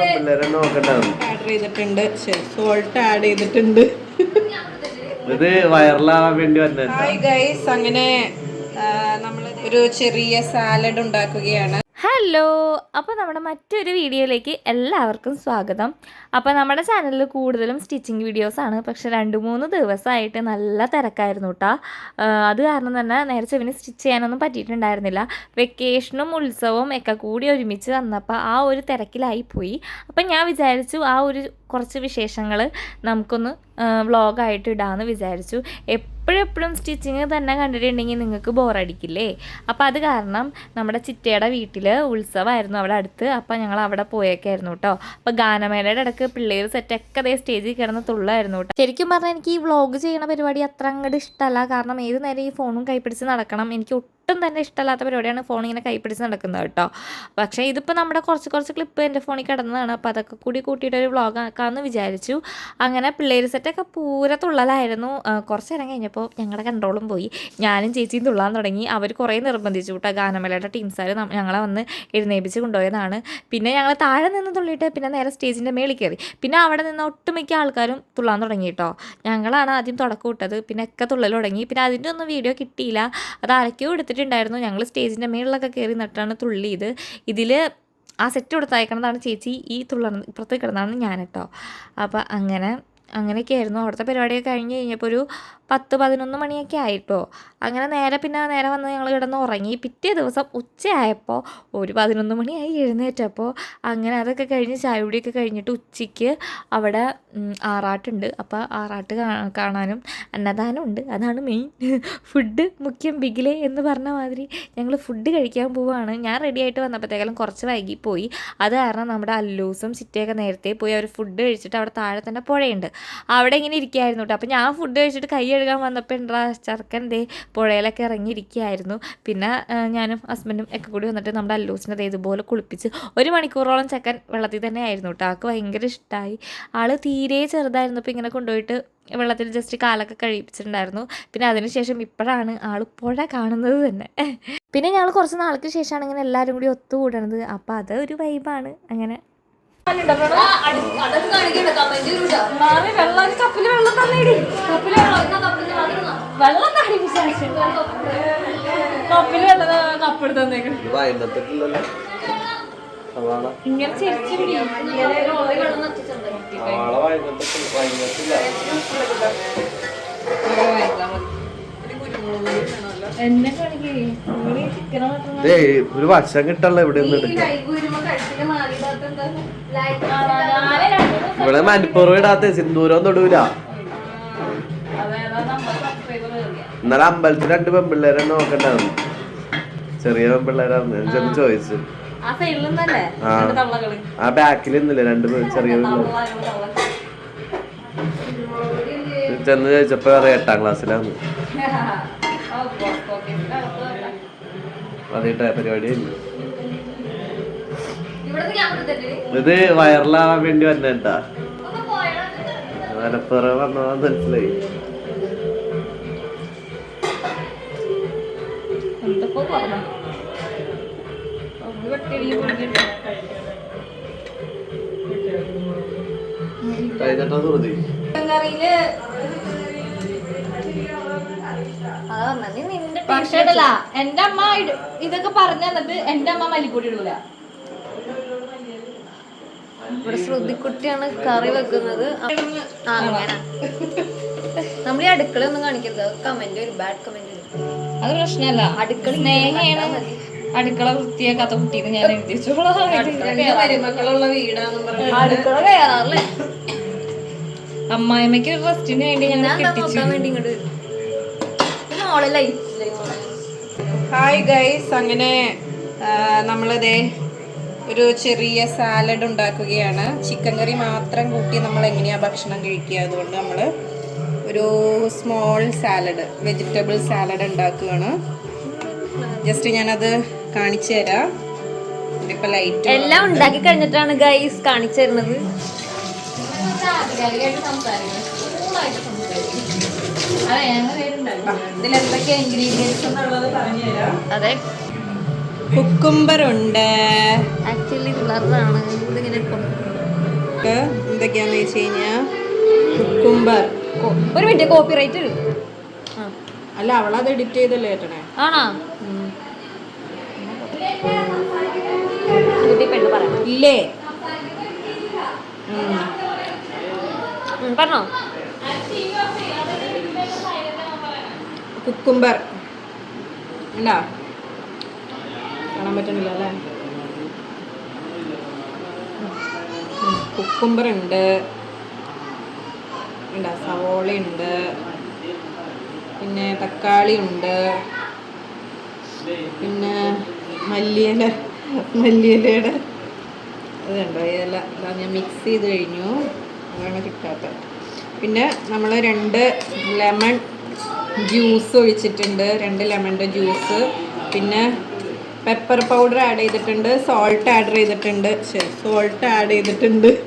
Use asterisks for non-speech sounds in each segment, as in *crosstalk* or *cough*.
പിള്ളേരെ നോക്കണ്ടാവും. ആഡ് ചെയ്തിട്ടുണ്ട്. സോൾട്ട് ആഡ് ചെയ്തിട്ടുണ്ട്. ഇത് വൈറലാവാൻ വേണ്ടി വന്നത്. ഹായ് ഗൈസ് അങ്ങനെ നമ്മൾ ഒരു ചെറിയ സാലഡ് ഉണ്ടാക്കുകയാണ്. ഹലോ. അപ്പോൾ നമ്മുടെ മറ്റൊരു വീഡിയോയിലേക്ക് എല്ലാവർക്കും സ്വാഗതം. അപ്പോൾ നമ്മുടെ ചാനലിൽ കൂടുതലും സ്റ്റിച്ചിങ് വീഡിയോസാണ്. പക്ഷേ രണ്ട് മൂന്ന് ദിവസമായിട്ട് നല്ല തിരക്കായിരുന്നു കേട്ടോ അത് കാരണം തന്നെ നേരത്തെ ചെവിന് സ്റ്റിച്ച് ചെയ്യാനൊന്നും പറ്റിയിട്ടുണ്ടായിരുന്നില്ല. വെക്കേഷനും ഉത്സവവും ഒക്കെ കൂടി ഒരുമിച്ച് വന്നപ്പോൾ ആ ഒരു തിരക്കിലായി പോയി. അപ്പം ഞാൻ വിചാരിച്ചു ആ ഒരു കുറച്ച് വിശേഷങ്ങൾ നമുക്കൊന്ന് വ്ളോഗായിട്ട് ഇടാമെന്ന് വിചാരിച്ചു. എപ്പോഴും എപ്പോഴും സ്റ്റിച്ചിങ് തന്നെ കണ്ടിട്ടുണ്ടെങ്കിൽ നിങ്ങൾക്ക് ബോറടിക്കില്ലേ? അപ്പോൾ അത് കാരണം നമ്മുടെ ചിറ്റയുടെ വീട്ടിൽ ഉത്സവമായിരുന്നു അവിടെ അടുത്ത്. അപ്പോൾ ഞങ്ങൾ അവിടെ പോയേക്കായിരുന്നു കേട്ടോ അപ്പോൾ ഗാനമേളയുടെ ഇടയ്ക്ക് പിള്ളേർ സെറ്റൊക്കെ അതേ സ്റ്റേജിൽ കിടന്ന് തുള്ളായിരുന്നു കേട്ടോ ശരിക്കും പറഞ്ഞാൽ എനിക്ക് ഈ വ്ളോഗ് ചെയ്യുന്ന പരിപാടി അത്ര അങ്ങോട്ട് ഇഷ്ടമല്ല കാരണം ഏത് നേരം ഈ ഫോണും കൈപ്പിടിച്ച് നടക്കണം. എനിക്ക് തന്നെ ഇഷ്ടമല്ലാത്ത പരിപാടിയാണ് ഫോൺ ഇങ്ങനെ കൈപ്പിടിച്ച് നടക്കുന്നത് കേട്ടോ. പക്ഷേ ഇതിപ്പോൾ നമ്മുടെ കുറച്ച് കുറച്ച് ക്ലിപ്പ് എന്റെ ഫോണിൽ കിടന്നതാണ്. അപ്പോൾ അതൊക്കെ കൂടി കൂട്ടിയിട്ട് ഒരു വ്ളോഗ് ആക്കാമെന്ന് വിചാരിച്ചു. അങ്ങനെ പിള്ളേർ സെറ്റൊക്കെ പൂര തുള്ളലായിരുന്നു. കുറച്ച് നേരം കഴിഞ്ഞപ്പോൾ ഞങ്ങളുടെ കൺട്രോളും പോയി. ഞാനും ചേച്ചിയും തുള്ളാൻ തുടങ്ങി. അവർ കുറേ നിർബന്ധിച്ചു കേട്ടോ. ഗാനമേളയുടെ ടീംസാർ ഞങ്ങളെ വന്ന് എഴുന്നേപ്പിച്ച് കൊണ്ടുപോയതാണ്. പിന്നെ ഞങ്ങൾ താഴെ നിന്ന് തുള്ളിയിട്ട് പിന്നെ നേരെ സ്റ്റേജിന്റെ മേളിൽ കയറി പിന്നെ അവിടെ നിന്ന് ഒട്ടുമിക്ക ആൾക്കാരും തുള്ളാൻ തുടങ്ങി കേട്ടോ. ഞങ്ങളാണ് ആദ്യം തുടക്കം ഇട്ടത്. പിന്നെ ഒക്കെ തുള്ളൽ തുടങ്ങി. പിന്നെ അതിന്റെ ഒന്നും വീഡിയോ കിട്ടിയില്ല. അത് ആരൊക്കെയോ എടുത്തിട്ടുണ്ടായിരുന്നു ഞങ്ങൾ സ്റ്റേജിന്റെ മേളിലൊക്കെ കയറി നട്ടാണ് തുള്ളിയത് ഇതിൽ ആ സെറ്റ് കൊടുത്തയക്കണതാണ് ചേച്ചി. ഈ തുള്ളർന്ന് ഇപ്പുറത്ത് കിടന്നാണ് ഞാൻ കേട്ടോ അപ്പോൾ അങ്ങനെ അങ്ങനെയൊക്കെ ആയിരുന്നു അവിടുത്തെ പരിപാടിയൊക്കെ കഴിഞ്ഞ് കഴിഞ്ഞപ്പോൾ ഒരു പത്ത് പതിനൊന്ന് മണിയൊക്കെ ആയിട്ടോ. അങ്ങനെ നേരെ പിന്നെ നേരെ വന്ന് ഞങ്ങൾ കിടന്ന് ഉറങ്ങി. പിറ്റേ ദിവസം ഉച്ചയായപ്പോൾ ഒരു പതിനൊന്ന് മണിയായി എഴുന്നേറ്റപ്പോൾ അങ്ങനെ അതൊക്കെ കഴിഞ്ഞ് ചായപൊടിയൊക്കെ കഴിഞ്ഞിട്ട് ഉച്ചയ്ക്ക് അവിടെ ആറാട്ടുണ്ട്. അപ്പോൾ ആറാട്ട് കാണാനും അന്നദാനം ഉണ്ട്. അതാണ് മെയിൻ. ഫുഡ് മുഖ്യം ബിഗിലെ എന്ന് പറഞ്ഞ മാതിരി ഞങ്ങൾ ഫുഡ് കഴിക്കാൻ പോവുകയാണ് ഞാൻ റെഡി ആയിട്ട് വന്നപ്പോഴത്തേക്കാളും കുറച്ച് വൈകിപ്പോയി. അത് കാരണം നമ്മുടെ അല്ലൂസും ചിറ്റയൊക്കെ നേരത്തെ പോയി അവർ ഫുഡ് കഴിച്ചിട്ട് അവിടെ താഴെ തന്നെ പുഴയുണ്ട്. അവിടെ ഇങ്ങനെ ഇരിക്കുകയായിരുന്നു കേട്ടോ അപ്പോൾ ഞാൻ ഫുഡ് കഴിച്ചിട്ട് കൈ കഴുകാൻ വന്നപ്പോൾ എന്താ ചെറുക്കൻ ദേ പുഴയിലൊക്കെ ഇറങ്ങിയിരിക്കുകയായിരുന്നു. പിന്നെ ഞാനും ഹസ്ബൻഡും ഒക്കെ കൂടി വന്നിട്ട് നമ്മുടെ അല്ലൂസിനെ ദേ ഇതുപോലെ കുളിപ്പിച്ച് ഒരു മണിക്കൂറോളം ചെക്കൻ വെള്ളത്തിൽ തന്നെ ആയിരുന്നു കേട്ടോ ആൾക്ക് ഭയങ്കര ഇഷ്ടമായി ആൾ തീരെ ചെറുതായിരുന്നപ്പോൾ ഇങ്ങനെ കൊണ്ടുപോയിട്ട് വെള്ളത്തിൽ ജസ്റ്റ് കാലൊക്കെ കഴിപ്പിച്ചിട്ടുണ്ടായിരുന്നു. പിന്നെ അതിനുശേഷം ഇപ്പോഴാണ് ആൾ പുഴ കാണുന്നത് തന്നെ. *laughs* പിന്നെ ഞങ്ങൾ കുറച്ച് നാൾക്ക് ശേഷമാണ് ഇങ്ങനെ എല്ലാവരും കൂടി ഒത്തുകൂടണത്. അപ്പോൾ അതൊരു വൈബാണ് അങ്ങനെ ഇത്. വൈകുന്നേരത്തേക്കുള്ളല്ലോ സവാള. ഇങ്ങനെ ചെരിച്ചിടി. സവാള വൈകുന്നേരത്തേക്ക് വൈകുന്നേരത്തില്ല എന്നെ കാണിക്കേ ചിക്കൻ ഇതേ ഒരു വശം കിട്ടല്ല ഇവിടെ ഇവിടെ മണിപ്പൂർവ് ഇടാത്ത സിന്ദൂരം തൊടൂല ഇന്നലെ അമ്പലത്തിൽ രണ്ട് പെൺപിള്ളേരെ നോക്കണ്ടായിരുന്നു ചെറിയ പെൺപിള്ളേരാന്ന് ഞാൻ ചെന്ന് ചോദിച്ചു. ആ ബാക്കിൽ ഇന്നില്ലേ രണ്ട് ചെറിയ ചെന്ന് ചോദിച്ചപ്പോ എട്ടാം ക്ലാസ്സിലാന്ന്. *laughs* ഇത് വൈറലാവാൻ വേണ്ടി വന്നേട്ടാ. മലപ്പുറം വന്നതാ മനസ്സിലായി. കഴിഞ്ഞിട്ടാ സുഹൃത്തി പക്ഷേ ഉണ്ടല്ല, എന്റെ അമ്മ ഇട- ഇതൊക്കെ പറഞ്ഞു തന്നിട്ട് എന്റെ അമ്മ മല്ലിപ്പൊടി ഇടൂല. ഇവിടെ ശ്രുതിക്കുട്ടിയാണ് കറി വെക്കുന്നത്. നമ്മൾ ഈ അടുക്കള ഒന്നും കാണിക്കരുത്. കമന്റ് ഒരു ബാഡ് കമന്റ് അത് പ്രശ്നമല്ല. അടുക്കള സ്നേഹയാണ് അടുക്കള വൃത്തിയാക്കാത്ത കുട്ടീന്ന് ഞാൻ എഴുതി അമ്മായിമ്മക്ക് ഒരു വീടാന്നും പറഞ്ഞു. അടുക്കള കയറാറില്ലേ? അമ്മായിമ്മയ്ക്ക് റെസ്റ്റിന് വേണ്ടി ഞാൻ കെട്ടിച്ചു. വേണ്ടി ഇങ്ങോട്ട് ലൈഫ് ഹായ് ഗൈസ് അങ്ങനെ നമ്മളതേ ഒരു ചെറിയ സാലഡ് ഉണ്ടാക്കുകയാണ്. ചിക്കൻ കറി മാത്രം കൂട്ടി നമ്മൾ എങ്ങനെയാണ് ഭക്ഷണം കഴിക്കുക? അതുകൊണ്ട് നമ്മൾ ഒരു സ്മോൾ സാലഡ് വെജിറ്റബിൾ സാലഡ് ഉണ്ടാക്കുകയാണ്. ജസ്റ്റ് ഞാനത് കാണിച്ചു തരാം. ഇതിപ്പോൾ ലൈറ്റ് എല്ലാം ഉണ്ടാക്കി കഴിഞ്ഞിട്ടാണ് ഗൈസ് കാണിച്ചു തരുന്നത്. ഇൻഗ്രീഡിയൻസ് എന്നുള്ളത് പറഞ്ഞു തരാം. അതെ. കുക്കുംബർ ഉണ്ട് ആക്ച്വലി കളറാണ് ഇതിങ്ങനെ എന്തൊക്കെയാന്ന് വെച്ച് കഴിഞ്ഞാൽ കുക്കുംബർ. ഒരു മിനിറ്റ് കോപ്പി റൈറ്റ്. അല്ല അവളത് എഡിറ്റ് ചെയ്തല്ലേ ഏട്ടനെ ആണോ? ഇല്ലേ? പറഞ്ഞോ. കുക്കുംബർ. ഉണ്ടോ കാണാൻ പറ്റണില്ല അല്ലേ? കുക്കുംബർ ഉണ്ട് ഉണ്ടോ സവോള ഉണ്ട് പിന്നെ തക്കാളി ഉണ്ട് പിന്നെ മല്ലിയില മല്ലിയിലയുടെ. അതുണ്ടോ ഇല ഞാൻ മിക്സ് ചെയ്ത് കഴിഞ്ഞു. അതാണ് കിട്ടാത്തത്. പിന്നെ നമ്മൾ രണ്ട് ലെമൺ ജ്യൂസ് ഒഴിച്ചിട്ടുണ്ട്. രണ്ട് ലെമണിന്റെ ജ്യൂസ് പിന്നെ പെപ്പർ പൗഡർ ആഡ് ചെയ്തിട്ടുണ്ട്. സോൾട്ട് ആഡ് ചെയ്തിട്ടുണ്ട്. സോൾട്ട് ആഡ് ചെയ്തിട്ടുണ്ട്. *laughs*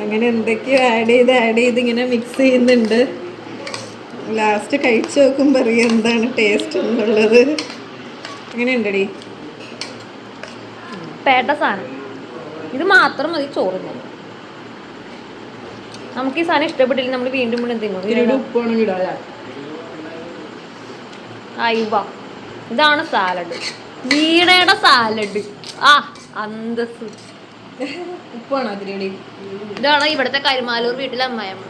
അങ്ങനെ എന്തൊക്കെയോ ആഡ് ചെയ്ത് ആഡ് ചെയ്ത് ഇങ്ങനെ മിക്സ് ചെയ്യുന്നുണ്ട്. ലാസ്റ്റ് കഴിച്ചു നോക്കുമ്പോൾ അറിയാം എന്താണ് ടേസ്റ്റ് എന്നുള്ളത്. അങ്ങനെയുണ്ടടി പേട്ട സാധനം. ഇത് മാത്രം മതി ചോറിന് നമുക്ക് ഈ സാധനം ഇഷ്ടപ്പെട്ടില്ല നമ്മൾ വീണ്ടും വീണ്ടും തിന്നു ഇതാണ് സാലഡ് വീടയുടെ സാലഡ് ആ അന്തസ് ഉപ്പാണ് അതിലൂടെ ഇതാണ് ഇവിടുത്തെ കരുമാലൂർ വീട്ടിലെ അമ്മായമ്മ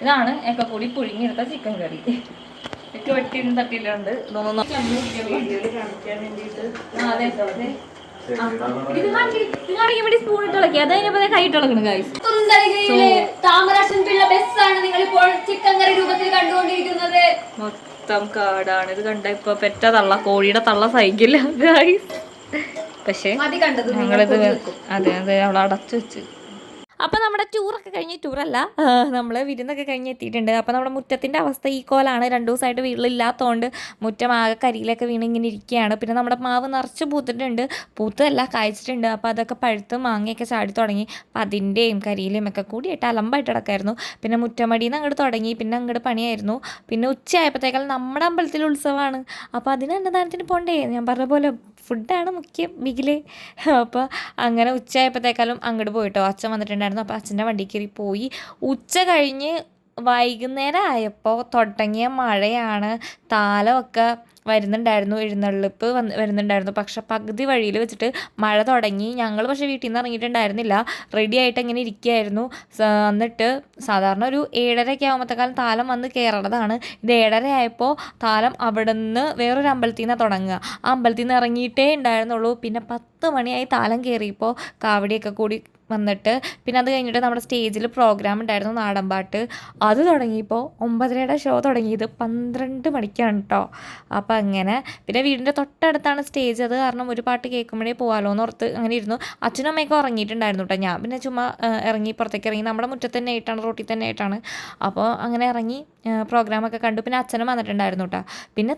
ഇതാണ് ഒക്കെ കൂടി പുഴുങ്ങിയെടുത്ത ചിക്കൻ കറി. ഒക്കെ വെട്ടിയും തട്ടിയിട്ടുണ്ട്. വേണ്ടിയിട്ട് ആ, അതെ, അതെ. ആ, ഇത് കാണിക്ക്, കാണിക്കാൻ വേണ്ടി സ്പൂൺ കൈ ഗൈസ് സുന്ദരഗിരിയിലെ താമരാശൻ പിള്ള ബസ്സാണ് നിങ്ങൾ ഇപ്പോൾ ചിക്കൻ കറി രൂപത്തിൽ കണ്ടുകൊണ്ടിരിക്കുന്നത്. മൊത്തം കാടാണ്. ഇത് കണ്ട ഇപ്പൊ പെറ്റ തള്ള കോഴിയുടെ തള്ള സഹിക്കില്ല ഗൈസ് പക്ഷേ മതി കണ്ടത് ഞങ്ങളിത് അതെ അതെ അവളടച്ചു അടച്ചു വെച്ച്. അപ്പോൾ നമ്മുടെ ടൂറൊക്കെ കഴിഞ്ഞ് ടൂറല്ല നമ്മൾ വിരുന്നൊക്കെ കഴിഞ്ഞ് എത്തിയിട്ടുണ്ട്. അപ്പോൾ നമ്മുടെ മുറ്റത്തിന്റെ അവസ്ഥ ഈ കോലാണ് രണ്ട് ദിവസമായിട്ട് വീട്ടിലില്ലാത്തതുകൊണ്ട് മുറ്റം ആകെ കരിയിലൊക്കെ വീണ് ഇങ്ങനെ ഇരിക്കുകയാണ്. പിന്നെ നമ്മുടെ മാവ് നിറച്ച് പൂത്തിട്ടുണ്ട്. പൂത്തല്ല കായ്ച്ചിട്ടുണ്ട്. അപ്പോൾ അതൊക്കെ പഴുത്ത് മാങ്ങയൊക്കെ ചാടി തുടങ്ങി. അപ്പം അതിന്റെയും കരിയിലും ഒക്കെ കൂടിയിട്ട് അലമ്പായിട്ട് കിടക്കായിരുന്നു. പിന്നെ മുറ്റമടിയിൽ നിന്ന് അങ്ങോട്ട് തുടങ്ങി. പിന്നെ അങ്ങോട്ട് പണിയായിരുന്നു. പിന്നെ ഉച്ചയായപ്പോഴത്തേക്കാൾ നമ്മുടെ അമ്പലത്തിൽ ഉത്സവമാണ്. അപ്പോൾ അതിന് അന്നദാനത്തിന് പോകണ്ടേ ഞാൻ പറഞ്ഞ പോലെ ഫുഡാണ് മുഖ്യം ബിഗിൽ അപ്പോൾ അങ്ങനെ ഉച്ചയായപ്പോഴത്തേക്കാളും അങ്ങോട്ട് പോയിട്ടോ. അച്ഛൻ വന്നിട്ടുണ്ടായിരുന്നു. അപ്പോൾ അച്ഛന്റെ വണ്ടി കയറി പോയി. ഉച്ച കഴിഞ്ഞ് വൈകുന്നേരം ആയപ്പോൾ തുടങ്ങിയ മഴയാണ്. താലമൊക്കെ വരുന്നുണ്ടായിരുന്നു. എഴുന്നള്ളിപ്പ് വന്ന് വരുന്നുണ്ടായിരുന്നു. പക്ഷെ പകുതി വഴിയിൽ വെച്ചിട്ട് മഴ തുടങ്ങി. ഞങ്ങൾ പക്ഷേ വീട്ടിൽ നിന്ന് ഇറങ്ങിയിട്ടുണ്ടായിരുന്നില്ല. റെഡി ആയിട്ട് ഇങ്ങനെ ഇരിക്കുകയായിരുന്നു. എന്നിട്ട് സാധാരണ ഒരു ഏഴരയൊക്കെ ആകുമ്പോഴത്തേക്കാലം താലം വന്ന് കയറണതാണ്. ഇത് ഏഴര ആയപ്പോൾ താലം അവിടെ നിന്ന് വേറൊരു അമ്പലത്തിൽ നിന്നാണ് തുടങ്ങുക. ആ അമ്പലത്തിൽ നിന്ന് ഇറങ്ങിയിട്ടേ ഉണ്ടായിരുന്നുള്ളൂ. പിന്നെ പത്ത് മണിയായി താലം കയറിയപ്പോൾ കാവടിയൊക്കെ കൂടി വന്നിട്ട്. പിന്നെ അത് കഴിഞ്ഞിട്ട് നമ്മുടെ സ്റ്റേജിൽ പ്രോഗ്രാം ഉണ്ടായിരുന്നു നാടൻപാട്ട് അത് തുടങ്ങിയപ്പോൾ ഒമ്പതരയുടെ ഷോ തുടങ്ങിയത് പന്ത്രണ്ട് മണിക്കാണ് കേട്ടോ അപ്പോൾ അങ്ങനെ. പിന്നെ വീടിന്റെ തൊട്ടടുത്താണ് സ്റ്റേജ് അത് കാരണം ഒരു പാട്ട് കേൾക്കുമ്പോഴേ പോകാമല്ലോ എന്ന് ഓർത്ത് അങ്ങനെ ഇരുന്നു. അച്ഛനും അമ്മയൊക്കെ ഉറങ്ങിയിട്ടുണ്ടായിരുന്നു കേട്ടോ ഞാൻ പിന്നെ ചുമ്മാ ഇറങ്ങി പുറത്തേക്ക് ഇറങ്ങി. നമ്മുടെ മുറ്റത്ത് തന്നെ ആയിട്ടാണ് റോട്ടിൽ തന്നെ ആയിട്ടാണ്. അപ്പോൾ അങ്ങനെ ഇറങ്ങി പ്രോഗ്രാമൊക്കെ കണ്ടു. പിന്നെ അച്ഛനും വന്നിട്ടുണ്ടായിരുന്നു കേട്ടോ പിന്നെ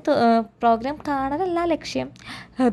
പ്രോഗ്രാം കാണലല്ല ലക്ഷ്യം.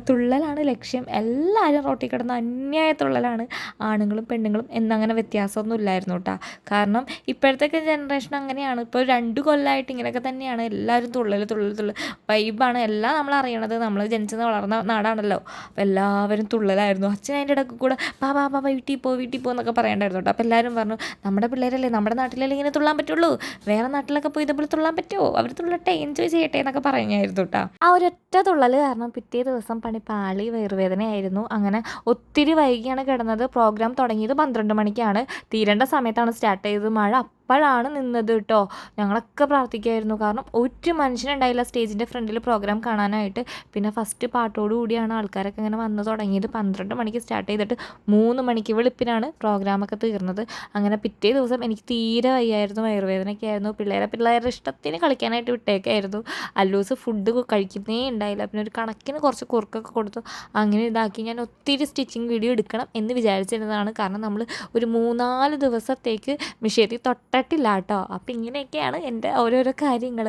തുള്ളലാണ് ലക്ഷ്യം. എല്ലാവരും റോട്ടിൽ കിടന്ന അന്യായ തുള്ളലാണ് ആണുങ്ങളും പെണ്ണുങ്ങളും എന്നങ്ങനെ വ്യത്യാസമൊന്നും ഇല്ലായിരുന്നു കേട്ടോ കാരണം ഇപ്പോഴത്തെ ജനറേഷൻ അങ്ങനെയാണ്. ഇപ്പോൾ രണ്ട് കൊല്ലമായിട്ട് ഇങ്ങനെയൊക്കെ തന്നെയാണ്. എല്ലാവരും തുള്ളൽ തുള്ളൽ തുള്ളൽ വൈബാണ് എല്ലാം നമ്മൾ അറിയണത്. നമ്മൾ ജനിച്ചെന്ന് വളർന്ന നാടാണല്ലോ. അപ്പോൾ എല്ലാവരും തുള്ളലായിരുന്നു. അച്ഛൻ അതിന്റെ ഇടയ്ക്ക് കൂടെ പാ പാ പാ വീട്ടിൽ പോ വീട്ടിൽ പോ എന്നൊക്കെ പറയണ്ടായിരുന്നു കേട്ടോ അപ്പോൾ എല്ലാവരും പറഞ്ഞു നമ്മുടെ പിള്ളേരല്ലേ? നമ്മുടെ നാട്ടിലല്ലേ ഇങ്ങനെ തുള്ളാൻ പറ്റുള്ളൂ? വേറെ നാട്ടിലൊക്കെ പോയി ഇതുപോലെ തുള്ളാൻ പറ്റുമോ അവർ തുള്ളട്ടെ എൻജോയ് ചെയ്യട്ടെ എന്നൊക്കെ പറഞ്ഞായിരുന്നു കേട്ടോ ആ ഒരൊറ്റ തുള്ളൽ കാരണം പിറ്റേ ദിവസം പണി പാളി വയറുവേദനയായിരുന്നു. അങ്ങനെ ഒത്തിരി വൈകിയാണ് കിടന്നത്. പ്രോഗ്രാം തുടങ്ങിയത് പന്ത്രണ്ട് മണിക്കാണ്. തീരേണ്ട സമയത്താണ് സ്റ്റാർട്ട് ചെയ്തത്. മഴ അപ്പോഴാണ് നിന്നത് കേട്ടോ ഞങ്ങളൊക്കെ പ്രാർത്ഥിക്കുമായിരുന്നു കാരണം ഒരു മനുഷ്യനുണ്ടായില്ല സ്റ്റേജിന്റെ ഫ്രണ്ടിൽ പ്രോഗ്രാം കാണാനായിട്ട്. പിന്നെ ഫസ്റ്റ് പാട്ടോടു കൂടിയാണ് ആൾക്കാരൊക്കെ ഇങ്ങനെ വന്ന് തുടങ്ങിയത്. പന്ത്രണ്ട് മണിക്ക് സ്റ്റാർട്ട് ചെയ്തിട്ട് മൂന്ന് മണിക്ക് വെളുപ്പിനാണ് പ്രോഗ്രാമൊക്കെ തീർന്നത്. അങ്ങനെ പിറ്റേ ദിവസം എനിക്ക് തീരെ വയ്യായിരുന്നു. വയറുവേദനയൊക്കെ ആയിരുന്നു. പിള്ളേരെ പിള്ളേരുടെ ഇഷ്ടത്തിന് കളിക്കാനായിട്ട് വിട്ടേക്കായിരുന്നു. അല്ലൂസ് ഫുഡ് കഴിക്കുന്നേ ഉണ്ടായില്ല. പിന്നെ ഒരു കണക്കിന് കുറച്ച് കുറുക്കൊക്കെ കൊടുത്തു. അങ്ങനെ ഇതാക്കി ഞാൻ ഒത്തിരി സ്റ്റിച്ചിങ് വീഡിയോ എടുക്കണം എന്ന് വിചാരിച്ചിരുന്നതാണ്. കാരണം നമ്മൾ ഒരു മൂന്നാൽ ദിവസത്തേക്ക് മിഷേത്തി തൊട്ടിട്ടില്ല കേട്ടോ അപ്പോൾ ഇങ്ങനെയൊക്കെയാണ് എന്റെ ഓരോരോ കാര്യങ്ങൾ.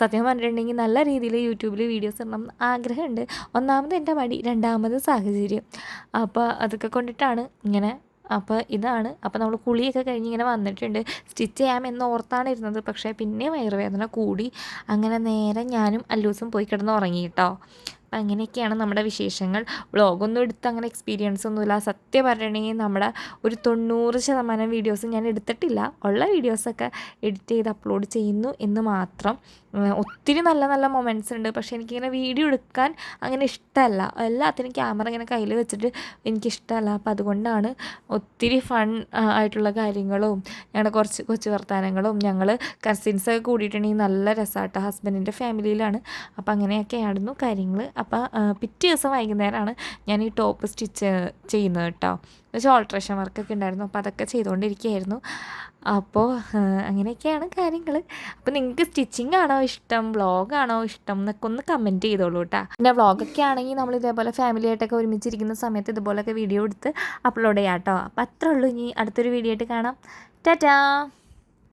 സത്യം പറഞ്ഞിട്ടുണ്ടെങ്കിൽ നല്ല രീതിയിൽ യൂട്യൂബിൽ വീഡിയോസ് ഇടണം ആഗ്രഹമുണ്ട്. ഒന്നാമത് എന്റെ മടി രണ്ടാമത് സാഹചര്യം. അപ്പോൾ അതൊക്കെ കൊണ്ടിട്ടാണ് ഇങ്ങനെ. അപ്പോൾ ഇതാണ്. അപ്പോൾ നമ്മൾ കുളിയൊക്കെ കഴിഞ്ഞ് ഇങ്ങനെ വന്നിട്ടുണ്ട്. സ്റ്റിച്ച് ചെയ്യാമെന്ന് ഓർത്താണ് ഇരുന്നത്. പക്ഷേ പിന്നെ വയറുവേദന കൂടി. അങ്ങനെ നേരെ ഞാനും അല്ലൂസും പോയി കിടന്ന് ഉറങ്ങി കേട്ടോ അപ്പം അങ്ങനെയൊക്കെയാണ് നമ്മുടെ വിശേഷങ്ങൾ. വ്ളോഗൊന്നും എടുത്ത് അങ്ങനെ എക്സ്പീരിയൻസ് ഒന്നുമില്ല. സത്യം പറയണമെങ്കിൽ നമ്മുടെ ഒരു തൊണ്ണൂറ് ശതമാനം വീഡിയോസ് ഞാൻ എടുത്തിട്ടില്ല. ഉള്ള വീഡിയോസൊക്കെ എഡിറ്റ് ചെയ്ത് അപ്ലോഡ് ചെയ്യുന്നു എന്ന് മാത്രം. ഒത്തിരി നല്ല നല്ല മൊമെന്റ്സ് ഉണ്ട്. പക്ഷേ എനിക്കിങ്ങനെ വീഡിയോ എടുക്കാൻ അങ്ങനെ ഇഷ്ടമല്ല. എല്ലാത്തിനും ക്യാമറ ഇങ്ങനെ കയ്യിൽ വെച്ചിട്ട് എനിക്കിഷ്ടമല്ല. അപ്പം അതുകൊണ്ടാണ് ഒത്തിരി ഫൺ ആയിട്ടുള്ള കാര്യങ്ങളും ഞങ്ങളുടെ കുറച്ച് കൊച്ചു വർത്തമാനങ്ങളും ഞങ്ങൾ കസിൻസൊക്കെ കൂടിയിട്ടുണ്ടെങ്കിൽ നല്ല രസമായിട്ട് ഹസ്ബൻഡിന്റെ ഫാമിലിയിലാണ് അപ്പം അങ്ങനെയൊക്കെയായിരുന്നു കാര്യങ്ങൾ അപ്പം പിറ്റേ ദിവസം വൈകുന്നേരമാണ് ഞാൻ ഈ ടോപ്പ് സ്റ്റിച്ച് ചെയ്യുന്നത് കേട്ടോ എന്നുവെച്ചാൽ ഓൾട്രേഷൻ വർക്കൊക്കെ ഉണ്ടായിരുന്നു. അപ്പോൾ അതൊക്കെ ചെയ്തുകൊണ്ടിരിക്കുകയായിരുന്നു അപ്പോൾ അങ്ങനെയൊക്കെയാണ് കാര്യങ്ങൾ അപ്പോൾ നിങ്ങൾക്ക് സ്റ്റിച്ചിങ് ആണോ ഇഷ്ടം? വ്ളോഗാണോ ഇഷ്ടം? എന്നൊക്കെ ഒന്ന് കമന്റ് ചെയ്തോളൂ കേട്ടോ പിന്നെ വ്ളോഗൊക്കെ ആണെങ്കിൽ നമ്മൾ ഇതേപോലെ ഫാമിലി ആയിട്ടൊക്കെ ഒരുമിച്ചിരിക്കുന്ന സമയത്ത് ഇതുപോലൊക്കെ വീഡിയോ എടുത്ത് അപ്ലോഡ് ചെയ്യാം കേട്ടോ അപ്പോൾ അത്രേ ഉള്ളൂ. ഇനി അടുത്തൊരു വീഡിയോ ആയിട്ട് കാണാം. ടാറ്റാ!